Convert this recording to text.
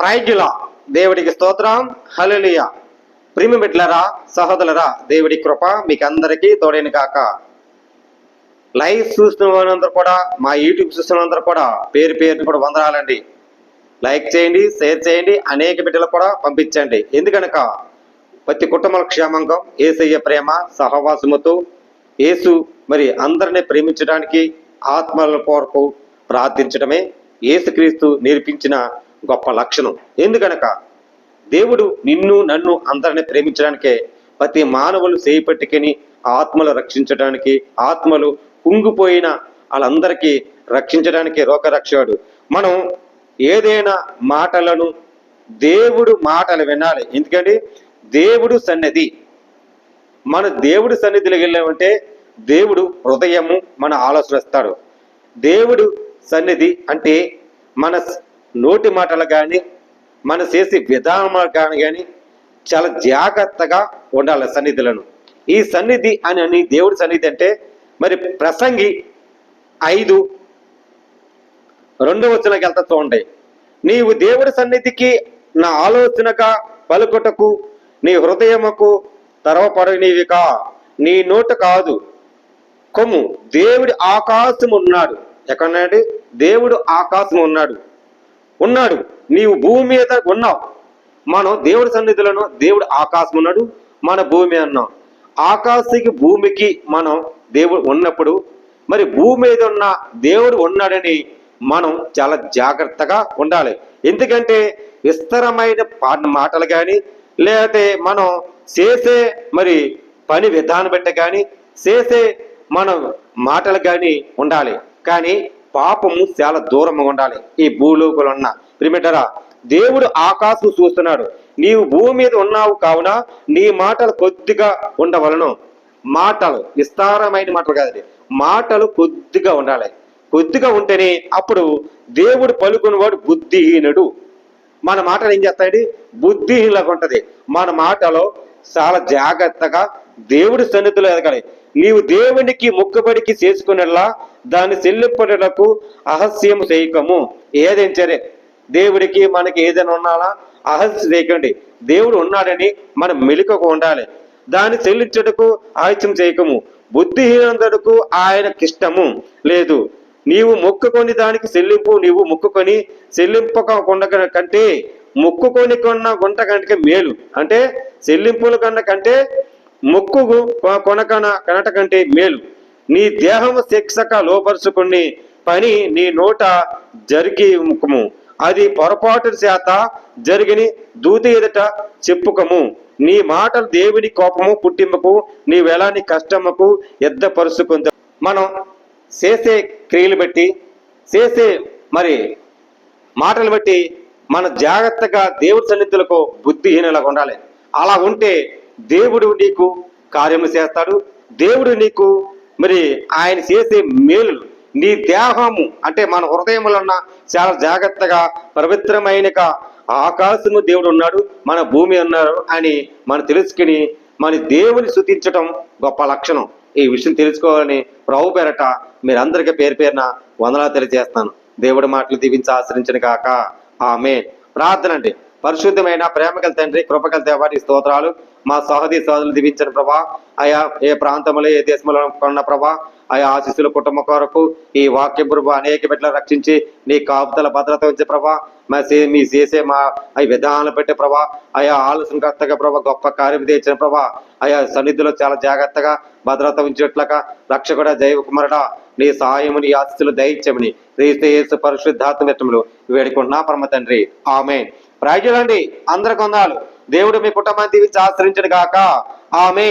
ప్రైజుల దేవుడికి స్తోత్రం. హలలియ ప్రిమి బిడ్లరా సహోదరులరా దేవుడి కృప మీకు అందరికీ తోడేను కాక లైవ్ చూస్తున్న వాళ్ళందరూ కూడా మా యూట్యూబ్ చూస్తున్న కూడా పేరు పేరుని కూడా వందనాలండి. లైక్ చేయండి షేర్ చేయండి అనేక బిడ్డలు కూడా పంపించండి. ఎందుకనక ప్రతి కుటుంబ క్షేమంగా ఏసయ్య ప్రేమ సహవాసముతో యేసు మరి అందరిని ప్రేమించడానికి ఆత్మల కొరకు ప్రార్థించడమే యేసుక్రీస్తు నేర్పించిన గొప్ప లక్షణం. ఎందుకనక? దేవుడు నిన్ను నన్ను అందరిని ప్రేమించడానికే ప్రతి మానవులు చేపట్టుకుని ఆత్మలు రక్షించడానికి ఆత్మలు కుంగిపోయిన వాళ్ళందరికీ రక్షించడానికి రోగరక్షకుడు. మనం ఏదైనా మాటలను దేవుడు మాటలు వినాలి. ఎందుకంటే దేవుడు సన్నిధి. మన దేవుడు సన్నిధిలోకి వెళ్ళామంటే దేవుడు హృదయము మన ఆలోచనిస్తాడు దేవుడు సన్నిధి అంటే మన నోటి మాటలు కానీ మన చేసే విధానం కానీ కానీ చాలా జాగ్రత్తగా ఉండాలి సన్నిధులను. ఈ సన్నిధి అని అని దేవుడి సన్నిధి అంటే మరి ప్రసంగి ఐదు రెండవ వచనకి వెళ్తా చూడండి. నీవు దేవుడి సన్నిధికి నా ఆలోచనగా పలుకుటకు నీ హృదయముకు తరవపడనివికా. నీ నోట కాదు. కొమ్ము దేవుడి ఆకాశం ఉన్నాడు ఎక్కడున్నాడు దేవుడు ఆకాశం ఉన్నాడు ఉన్నాడు. నీవు భూమి మీద ఉన్నావు. మనం దేవుడి సన్నిధులను దేవుడు ఆకాశం ఉన్నాడు. మన భూమి అన్నాం. ఆకాశకి భూమికి మనం దేవుడు ఉన్నప్పుడు మరి భూమి మీద ఉన్న దేవుడు ఉన్నాడని మనం చాలా జాగ్రత్తగా ఉండాలి. ఎందుకంటే విస్తరమైన మాటలు కానీ లేకపోతే మనం చేసే మరి పని విధానం బట్టి కానీ చేసే మనం మాటలు కానీ ఉండాలి. కానీ పాపము చాలా దూరంగా ఉండాలి. ఈ భూలోకులు ఉన్న ప్రిమిటరా దేవుడు ఆకాశం చూస్తున్నాడు. నీవు భూమి మీద ఉన్నావు కావున నీ మాటలు కొద్దిగా ఉండవలను. మాటలు విస్తారమైన మాటలు కాదండి. మాటలు కొద్దిగా ఉండాలి. కొద్దిగా ఉంటేనే అప్పుడు దేవుడు పలుకునేవాడు బుద్ధిహీనుడు. మన మాటలు ఏం చేస్తాయండి? బుద్ధిహీనలాగా ఉంటది. మన మాటలో చాలా జాగ్రత్తగా దేవుడి సన్నిధిలో ఎదగాలి. నీవు దేవునికి మొక్కుబడికి చేసుకునేలా దాన్ని చెల్లింపడలకు అహస్యము చేయకము. ఏదైనా సరే దేవుడికి మనకి ఏదైనా ఉన్నాలా? అహస్య చేయకండి. దేవుడు ఉన్నాడని మనం మెలుకకు ఉండాలి. దాన్ని చెల్లించటకు ఆలస్యం చేయకము. బుద్ధిహీనందుకు ఆయనకిష్టము లేదు. నీవు మొక్కుకొని దానికి చెల్లింపు నీవు మొక్కుకొని చెల్లింపకుండా కంటే మొక్కుకొని కొన్న గుంట కంటే మేలు. అంటే చెల్లింపుల కన్నా కంటే మొక్కు కొనకన కనట కంటే మేలు. నీ దేహము శిక్షక లోపరుచుకుని పని నీ నోట జరిగి ముఖము అది పొరపాటు చేత జరిగిని దూతి ఎదుట చెప్పుకము. నీ మాటలు దేవుని కోపము పుట్టింపుకు నీ వెలాని కష్టముకు ఎద్దపరుచుకుంద మనం చేసే క్రియలు బట్టి చేసే మరి మాటలు బట్టి మన జాగ్రత్తగా దేవుడి సన్నిధులకు బుద్ధిహీనలాగా ఉండాలి. అలా ఉంటే దేవుడు నీకు కార్యము చేస్తాడు. దేవుడు నీకు మరి ఆయన చేసే మేలులు నీ దేహము అంటే మన హృదయములన్న ఉన్న చాలా జాగ్రత్తగా పవిత్రమైన ఆకాశము దేవుడు ఉన్నాడు మన భూమి ఉన్నారు అని మనం తెలుసుకుని మన దేవుని శుతించటం గొప్ప లక్షణం. ఈ విషయం తెలుసుకోవాలని ప్రభు పేరట మీరందరికీ పేరు పేరున వందనాలు తెలియజేస్తాను దేవుడి మాటలు దీవించి ఆశ్రయించిన కాక ఆమె ప్రార్థన అండి. పరిశుద్ధమైన ప్రేమకల తండ్రి కృపకల దేవాటి స్తోత్రాలు. మా సహోదరి సోదరులు దీవించిన ప్రభా. ఆయా ఏ ప్రాంతంలో ఏ దేశంలో కొన్న ప్రభా. ఆయా ఆశీస్సుల కుటుంబ కొరకు ఈ వాక్య ప్రభు అనేక బిడ్డలు రక్షించి నీ కాపుతల భద్రత ఉంచే ప్రభా. మా మీ చేసే మా ఈ విధానాలు పెట్టే ప్రభా. ఆయా ఆలోచనకర్తగా ప్రభా గొప్ప కార్యం తెచ్చిన ప్రభా. ఆయా సన్నిధిలో చాలా జాగ్రత్తగా భద్రత ఉంచేట్లగా రక్షకుడ జైవ కుమారుడా నీ సహాయము నీ ఆశీస్సులు దయచేయమని క్రీస్తు యేసు పరిశుద్ధాత్మత్వములు వేడుకుంటున్నా పరమ తండ్రి. ఆమె ప్రాజ్ఞలండి అందరి కొందాలు దేవుడు మీ కుటుంబాన్ని దీవించి ఆశ్రయించడు గాక. ఆమె